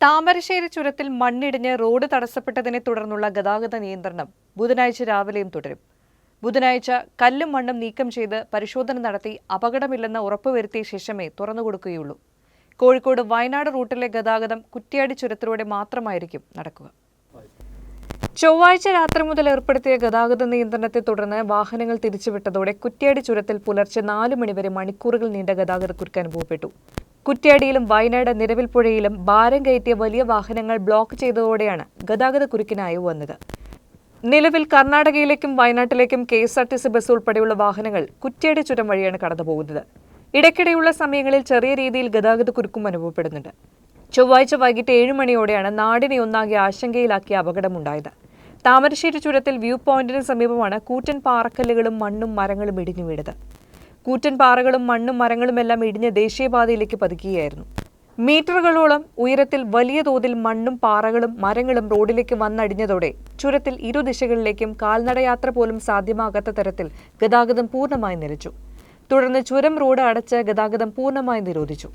താമരശ്ശേരി ചുരത്തിൽ മണ്ണിടിഞ്ഞ് റോഡ് തടസ്സപ്പെട്ടതിനെ തുടർന്നുള്ള ഗതാഗത നിയന്ത്രണം ബുധനാഴ്ച രാവിലെയും തുടരും. ബുധനാഴ്ച കല്ലും മണ്ണും നീക്കം ചെയ്ത് പരിശോധന നടത്തി അപകടമില്ലെന്ന് ഉറപ്പുവരുത്തിയ ശേഷമേ തുറന്നുകൊടുക്കുകയുള്ളൂ കോഴിക്കോട് വയനാട് റൂട്ടിലെ ഗതാഗതം കുറ്റ്യാടി ചുരത്തിലൂടെ മാത്രമായിരിക്കും നടക്കുക. ചൊവ്വാഴ്ച രാത്രി മുതൽ ഏർപ്പെടുത്തിയ ഗതാഗത നിയന്ത്രണത്തെ തുടർന്ന് വാഹനങ്ങൾ തിരിച്ചുവിട്ടതോടെ കുറ്റ്യാടി ചുരത്തിൽ പുലർച്ചെ നാല് മണിവരെ മണിക്കൂറുകൾ നീണ്ട ഗതാഗതക്കുരുക്ക് അനുഭവപ്പെട്ടു കുറ്റ്യാടിയിലും വയനാട് നിലവിൽ പുഴയിലും ഭാരം കയറ്റിയ വലിയ വാഹനങ്ങൾ ബ്ലോക്ക് ചെയ്തതോടെയാണ് ഗതാഗത കുരുക്കിനായി വന്നത്. നിലവിൽ കർണാടകയിലേക്കും വയനാട്ടിലേക്കും K S R T C bus ഉൾപ്പെടെയുള്ള വാഹനങ്ങൾ കുറ്റ്യാടി ചുരം വഴിയാണ് കടന്നുപോകുന്നത്. ഇടയ്ക്കിടെയുള്ള സമയങ്ങളിൽ ചെറിയ രീതിയിൽ ഗതാഗത കുരുക്കും അനുഭവപ്പെടുന്നുണ്ട്. ചൊവ്വാഴ്ച വൈകിട്ട് ഏഴ് മണിയോടെയാണ് നാടിനെ ഒന്നാകെ ആശങ്കയിലാക്കിയ അപകടമുണ്ടായത്. താമരശ്ശേരി ചുരത്തിൽ വ്യൂ പോയിന്റിന് സമീപമാണ് കൂറ്റൻ പാറക്കല്ലുകളും മണ്ണും മരങ്ങളും ഇടിഞ്ഞു വീണത്. കൂറ്റൻ പാറകളും മണ്ണും മരങ്ങളുമെല്ലാം ഇടിഞ്ഞ് ദേശീയപാതയിലേക്ക് പതിക്കുകയായിരുന്നു. മീറ്ററുകളോളം ഉയരത്തിൽ വലിയ തോതിൽ മണ്ണും പാറകളും മരങ്ങളും റോഡിലേക്ക് വന്നടിഞ്ഞതോടെ ചുരത്തിൽ ഇരുദിശകളിലേക്കും കാൽനടയാത്ര പോലും സാധ്യമാകാത്ത തരത്തിൽ ഗതാഗതം പൂർണമായി നിലച്ചു. തുടർന്ന് ചുരം റോഡ് അടച്ച് ഗതാഗതം പൂർണമായി നിരോധിച്ചു.